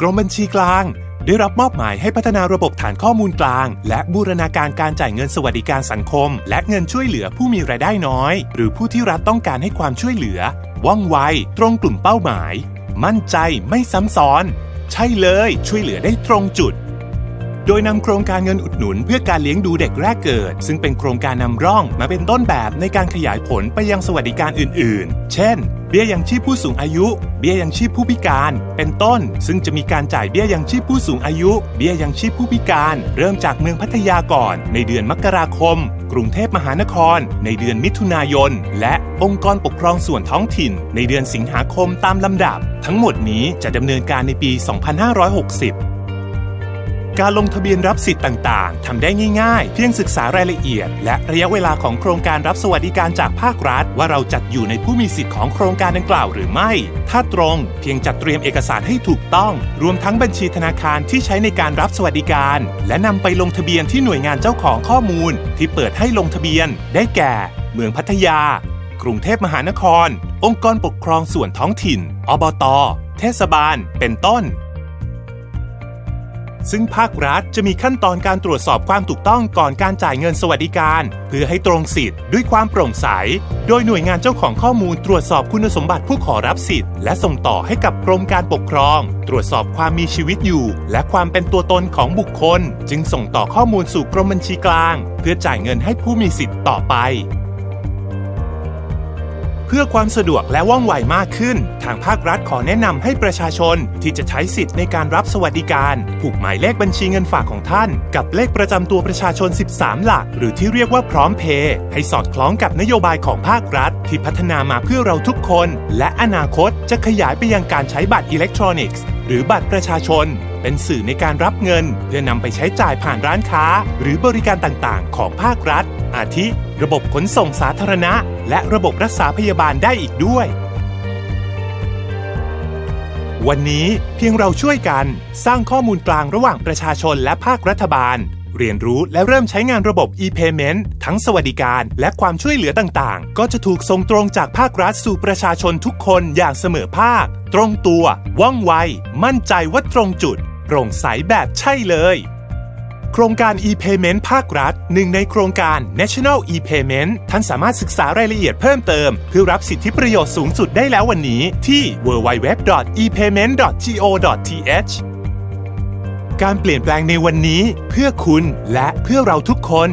กรมบัญชีกลาง ได้รับมอบหมายให้พัฒนาระบบฐานข้อมูลกลาง และบูรณาการการจ่ายเงินสวัสดิการสังคม และเงินช่วยเหลือผู้มีรายได้น้อย หรือผู้ที่รัฐต้องการให้ความช่วยเหลือ ว่องไว ตรงกลุ่มเป้าหมาย มั่นใจไม่ซ้ำซ้อน ใช่เลยช่วยเหลือได้ตรงจุดโดยนำโครงการเงินอุดหนุนเพื่อการเลี้ยงดูเด็กแรกเกิด ซึ่งเป็นโครงการนำร่องมาเป็นต้นแบบในการขยายผลไปยังสวัสดิการอื่น ๆ เช่น บี้ยยังชีพผู้สูงอายุ เบี้ยยังชีพผู้พิการ เป็นต้น ซึ่งจะมีการจ่ายเบี้ยยังชีพผู้สูงอายุ เบี้ยยังชีพผู้พิการ เริ่มจากเมืองพัทยาก่อน ในเดือนมกราคม กรุงเทพมหานคร ในเดือนมิถุนายน และองค์กรปกครองส่วนท้องถิ่น ในเดือนสิงหาคมตามลำดับ ทั้งหมดนี้จะดำเนินการในปี 2560 การลงทะเบียนรับสิทธิ์ต่างๆ ทำได้ง่ายๆ เพียงศึกษารายละเอียด และระยะเวลาของโครงการรับสวัสดิการจากภาครัฐ ว่าเราจัดอยู่ในผู้มีสิทธิ์ของโครงการดังกล่าวหรือไม่ ถ้าตรง เพียงจัดเตรียมเอกสารให้ถูกต้อง รวมทั้งบัญชีธนาคารที่ใช้ในการรับสวัสดิการ และนำไปลงทะเบียนที่หน่วยงานเจ้าของข้อมูล ที่เปิดให้ลงทะเบียน ได้แก่ เมืองพัทยา กรุงเทพมหานคร องค์กรปกครองส่วนท้องถิ่น อบต เทศบาล เป็นต้น ซึ่งภาครัฐจะมีขั้นตอนการตรวจสอบความถูกต้องก่อนการจ่ายเงินสวัสดิการ เพื่อให้ตรงสิทธิ์ด้วยความโปร่งใส โดยหน่วยงานเจ้าของข้อมูลตรวจสอบคุณสมบัติผู้ขอรับสิทธิ์และส่งต่อให้กับกรมการปกครอง ตรวจสอบความมีชีวิตอยู่ และความเป็นตัวตนของบุคคล จึงส่งต่อข้อมูลสู่กรมบัญชีกลาง เพื่อจ่ายเงินให้ผู้มีสิทธิ์ต่อไป พื่อความสะดวกและว่องไวมากขึ้น ทางภาครัฐขอแนะนำให้ประชาชนที่จะใช้สิทธิ์ในการรับสวัสดิการ ผูกหมายเลขบัญชีเงินฝากของท่าน กับเลขประจำตัวประชาชน 13 หลัก หรือที่เรียกว่าพร้อมเพย์ให้สอดคล้องกับนโยบายของภาครัฐ ที่พัฒนามาเพื่อเราทุกคน และอนาคตจะขยายไปยังการใช้บัตรอิเล็กทรอนิกส์ หรือบัตรประชาชน เป็นสื่อในการรับเงิน เพื่อนำไปใช้จ่ายผ่านร้านค้า หรือบริการต่างๆ ของภาครัฐ อาทิ ระบบขนส่งสาธารณะ และระบบรักษาพยาบาลได้อีกด้วย วันนี้เพียงเราช่วยกันสร้างข้อมูลกลางระหว่างประชาชนและภาครัฐบาล เรียนรู้และเริ่มใช้งานระบบ e-payment ทั้งสวัสดิการและความช่วยเหลือต่างๆ ก็จะถูกส่งตรงจากภาครัฐสู่ประชาชนทุกคนอย่างเสมอภาค ตรงตัว ว่องไว มั่นใจว่าตรงจุดโปร่งใสแบบใช่เลย โครงการ e-payment ภาครัฐหนึ่งในโครงการ National e-payment ท่านสามารถศึกษารายละเอียดเพิ่มเติม เพื่อรับสิทธิประโยชน์สูงสุดได้แล้ววันนี้ที่ www.epayment.go.th การเปลี่ยนแปลงในวันนี้เพื่อคุณและเพื่อเราทุกคน